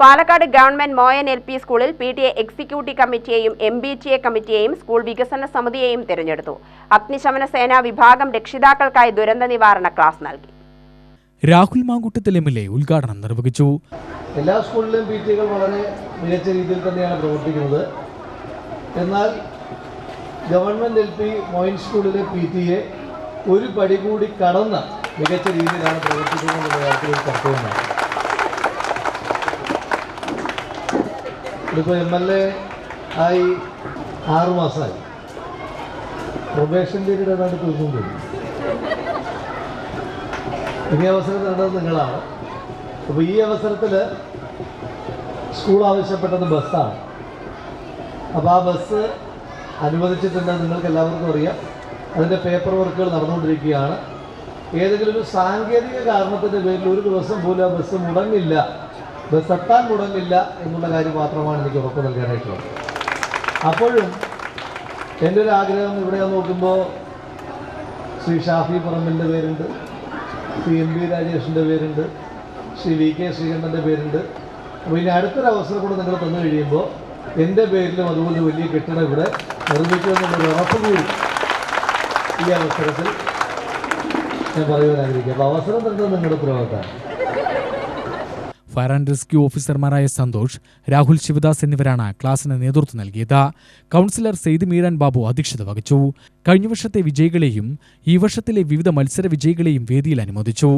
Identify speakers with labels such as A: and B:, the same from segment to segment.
A: Palakkad government Moyan L P സ്കൂളിൽ P T A executive കമ്മിറ്റിയെയും M B T A കമ്മിറ്റിയെയും school വികസന സമിതിയെയും തിരഞ്ഞെടുത്തു. അഗ്നിശമന സേനാ വിഭാഗം രക്ഷിതാക്കൾക്കായി ദുരന്ത നിവാരണ ക്ലാസ് നൽകി.
B: Rahul Mankoottathil M L A ഉദ്ഘാടനം നിർവഹിച്ചു.
C: എല്ലാ സ്കൂളിലും പി ടികൾ വളരെ മികച്ച രീതിയിൽ തന്നെയാണ് പ്രവർത്തിക്കുന്നത്. എന്നാൽ ഗവൺമെന്റ് എൽ പി മോയിൻ സ്കൂളിലെ പി ടി എ ഒരു പടി കൂടി കടന്ന് മികച്ച രീതിയിലാണ് പ്രവർത്തിക്കുന്നത് എന്നുള്ള കാര്യത്തിൽ ഒരു ഇതിപ്പോൾ എം എൽ എ ആയി ആറ് മാസമായി പ്രൊബേഷൻ പീരീഡ് ഏതാണ്ട് തീർന്നു ഇനി അവസരം തരേണ്ടത് നിങ്ങളാണ്. അപ്പോൾ ഈ അവസരത്തിൽ സ്കൂൾ ആവശ്യപ്പെട്ടത് ബസ്സാണ് അപ്പോൾ ആ ബസ് അനുവദിച്ചിട്ടുണ്ട് നിങ്ങൾക്ക് എല്ലാവർക്കും അറിയാം. അതിന്റെ പേപ്പർ വർക്കുകൾ നടന്നുകൊണ്ടിരിക്കുകയാണ്. ഏതെങ്കിലും ഒരു സാങ്കേതിക കാരണത്തിന്റെ പേരിൽ ഒരു ദിവസം പോലും ആ ബസ് മുടങ്ങില്ല. ബസ് എത്താൻ മുടങ്ങില്ല എന്നുള്ള കാര്യം മാത്രമാണ് എനിക്ക് ഉറപ്പ് നൽകാനായിട്ടുള്ളത്. അപ്പോഴും എന്റെ ഒരു ആഗ്രഹം ഇവിടെ നോക്കുമ്പോൾ ശ്രീ ഷാഫി പറമ്പിന്റെ പേരുണ്ട് ശ്രീ എം വി രാജേഷിന്റെ പേരുണ്ട് ശ്രീ വി കെ ശ്രീകണ്ഠന്റെ പേരുണ്ട്. അപ്പോൾ ഇനി അടുത്തൊരു അവസരം കൂടെ നിങ്ങൾ തന്നു കഴിയുമ്പോൾ എന്റെ പേരിലും അതുപോലെ വലിയ കെട്ടിടം ഇവിടെ നിർമ്മിക്കുമെന്നുള്ളൊരു ഉറപ്പ് കൂടി ഈ അവസരത്തിൽ ഞാൻ പറയുവാൻ ആഗ്രഹിക്കുക അപ്പോൾ അവസരം തരുന്നത് നിങ്ങളുടെ ഉത്തരവാദിത്തമാണ്
B: ഫയർ ആൻഡ് റെസ്ക്യൂ ഓഫീസർമാരായ സന്തോഷ് രാഹുൽ ശിവദാസ് എന്നിവരാണ് ക്ലാസിന് നേതൃത്വം നൽകിയത്. കൗൺസിലർ സെയ്ദ് മീരാൻ ബാബു അധ്യക്ഷത വഹിച്ചു. കഴിഞ്ഞ വർഷത്തെ വിജയികളെയും ഈ വർഷത്തിലെ വിവിധ മത്സര വിജയികളെയും വേദിയിൽ അനുമോദിച്ചു.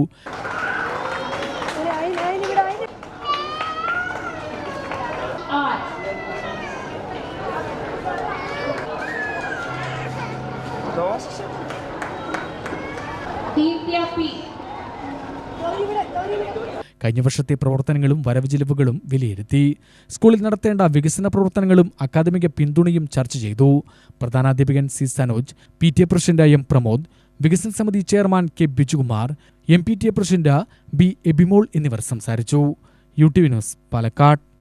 B: കഴിഞ്ഞ വർഷത്തെ പ്രവർത്തനങ്ങളും വരവ് ചിലവുകളും വിലയിരുത്തി. സ്കൂളിൽ നടത്തേണ്ട വികസന പ്രവർത്തനങ്ങളും അക്കാദമിക പിന്തുണയും ചർച്ച ചെയ്തു. പ്രധാനാധ്യാപകൻ C Sanoj P T A president M Pramod വികസന സമിതി chairman K Bijukumar M P T A president B Abimol എന്നിവർ സംസാരിച്ചു. U T news Palakkad.